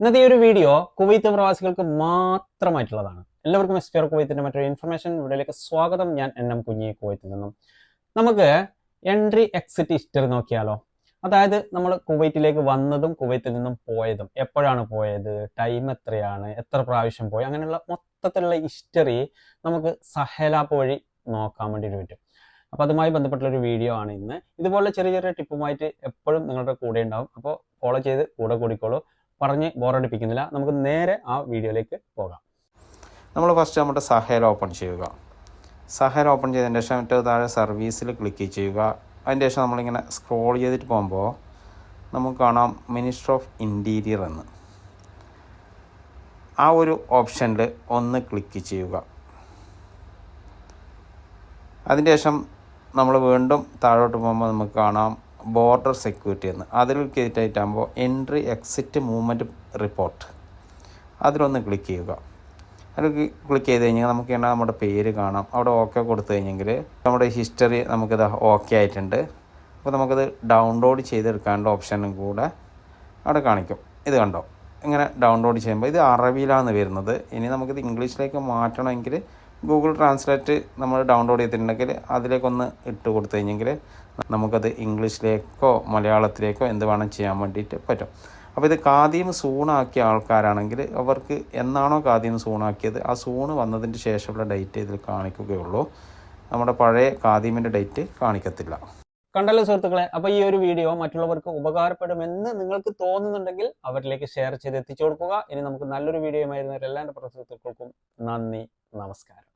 ഇന്നത്തെ ഈ ഒരു വീഡിയോ കുവൈത്ത് പ്രവാസികൾക്ക് മാത്രമായിട്ടുള്ളതാണ്. എല്ലാവർക്കും എസ്പിയർ കുവൈത്തിന്റെ മറ്റൊരു ഇൻഫർമേഷൻ വീഡിയോയിലേക്ക് സ്വാഗതം. ഞാൻ എൻ എം കുഞ്ഞി കുവൈത്തിൽ നിന്നും. നമുക്ക് എൻട്രി എക്സിറ്റ് ഹിസ്റ്ററി നോക്കിയാലോ? അതായത് നമ്മൾ കുവൈറ്റിലേക്ക് വന്നതും കുവൈത്തിൽ നിന്നും പോയതും എപ്പോഴാണ് പോയത്? ടൈം എത്രയാണ്? എത്ര പ്രാവശ്യം പോയി? അങ്ങനെയുള്ള മൊത്തത്തിലുള്ള ഹിസ്റ്ററി നമുക്ക് സഹലാപ്പ് വഴി നോക്കാൻ വേണ്ടിയിട്ട് പറ്റും. അപ്പോൾ അതുമായി ബന്ധപ്പെട്ടുള്ള ഒരു വീഡിയോ ആണ് ഇന്ന്. ഇതുപോലെ ചെറിയ ചെറിയ ടിപ്പുമായിട്ട് എപ്പോഴും നിങ്ങളുടെ കൂടെ ഉണ്ടാവും. അപ്പോൾ ഫോളോ ചെയ്ത് കൂടെ കൂടിക്കോളൂ. പറഞ്ഞ് ബോറടിപ്പിക്കുന്നില്ല നമുക്ക് നേരെ ആ വീഡിയോയിലേക്ക് പോകാം. നമ്മൾ ഫസ്റ്റ് നമ്മുടെ സഹേൽ ഓപ്പൺ ചെയ്യുക. സഹേൽ ഓപ്പൺ ചെയ്തതിന് ശേഷം ഏറ്റവും താഴെ സർവീസിൽ ക്ലിക്ക് ചെയ്യുക. അതിന്റെ ശേഷം നമ്മളിങ്ങനെ സ്ക്രോൾ ചെയ്തിട്ട് പോകുമ്പോൾ നമുക്ക് കാണാം മിനിസ്റ്റർ ഓഫ് ഇന്റീരിയർ എന്ന്. ആ ഒരു ഓപ്ഷനിൽ ഒന്ന് ക്ലിക്ക് ചെയ്യുക. അതിന്റെ ശേഷം നമ്മൾ വീണ്ടും താഴോട്ട് പോകുമ്പോൾ നമുക്ക് കാണാം ബോർഡർ സെക്യൂരിറ്റി എന്ന്. അതിൽ കയറ്റായിട്ടാകുമ്പോൾ എൻട്രി എക്സിറ്റ് മൂവ്മെന്റ് റിപ്പോർട്ട് അതിലൊന്ന് ക്ലിക്ക് ചെയ്യുക. അതിൽ ക്ലിക്ക് ചെയ്ത് കഴിഞ്ഞാൽ നമുക്ക് എന്നാൽ നമ്മുടെ പേര് കാണാം. അവിടെ ഓക്കെ കൊടുത്തു കഴിഞ്ഞെങ്കിൽ നമ്മുടെ ഹിസ്റ്ററി നമുക്കിത് ഓക്കെ ആയിട്ടുണ്ട്. അപ്പോൾ നമുക്കത് ഡൗൺലോഡ് ചെയ്തെടുക്കാനുള്ള ഓപ്ഷനും കൂടെ അവിടെ കാണിക്കും. ഇത് കണ്ടോ? ഇങ്ങനെ ഡൗൺലോഡ് ചെയ്യുമ്പോൾ ഇത് അറബിയിലാണ് വരുന്നത്. ഇനി നമുക്കിത് ഇംഗ്ലീഷിലേക്ക് മാറ്റണമെങ്കിൽ ഗൂഗിൾ ട്രാൻസ്ലേറ്റ് നമ്മൾ ഡൗൺലോഡ് ചെയ്തിട്ടുണ്ടെങ്കിൽ അതിലേക്കൊന്ന് ഇട്ട് കൊടുത്തു കഴിഞ്ഞെങ്കിൽ നമുക്കത് ഇംഗ്ലീഷിലേക്കോ മലയാളത്തിലേക്കോ എന്ത് വേണം ചെയ്യാൻ വേണ്ടിയിട്ട് പറ്റും. അപ്പോൾ ഇത് കാദ്യം സൂണാക്കിയ ആൾക്കാരാണെങ്കിൽ അവർക്ക് എന്നാണോ കാദ്യം സൂണാക്കിയത് ആ സൂണ് വന്നതിന് ശേഷമുള്ള ഡേറ്റ് ഇതിൽ കാണിക്കുകയുള്ളൂ. നമ്മുടെ പഴയ കാദ്യമിന്റെ ഡേറ്റ് കാണിക്കത്തില്ല. കണ്ടല്ലോ സുഹൃത്തുക്കളെ അപ്പോൾ ഈ ഒരു വീഡിയോ മറ്റുള്ളവർക്ക് ഉപകാരപ്പെടുമെന്ന് നിങ്ങൾക്ക് തോന്നുന്നുണ്ടെങ്കിൽ അവരിലേക്ക് ഷെയർ ചെയ്ത് എത്തിച്ചു കൊടുക്കുക. ഇനി നമുക്ക് നല്ലൊരു വീഡിയോ ആയിരുന്ന എല്ലാ എന്റെ നന്ദി നമസ്കാരം.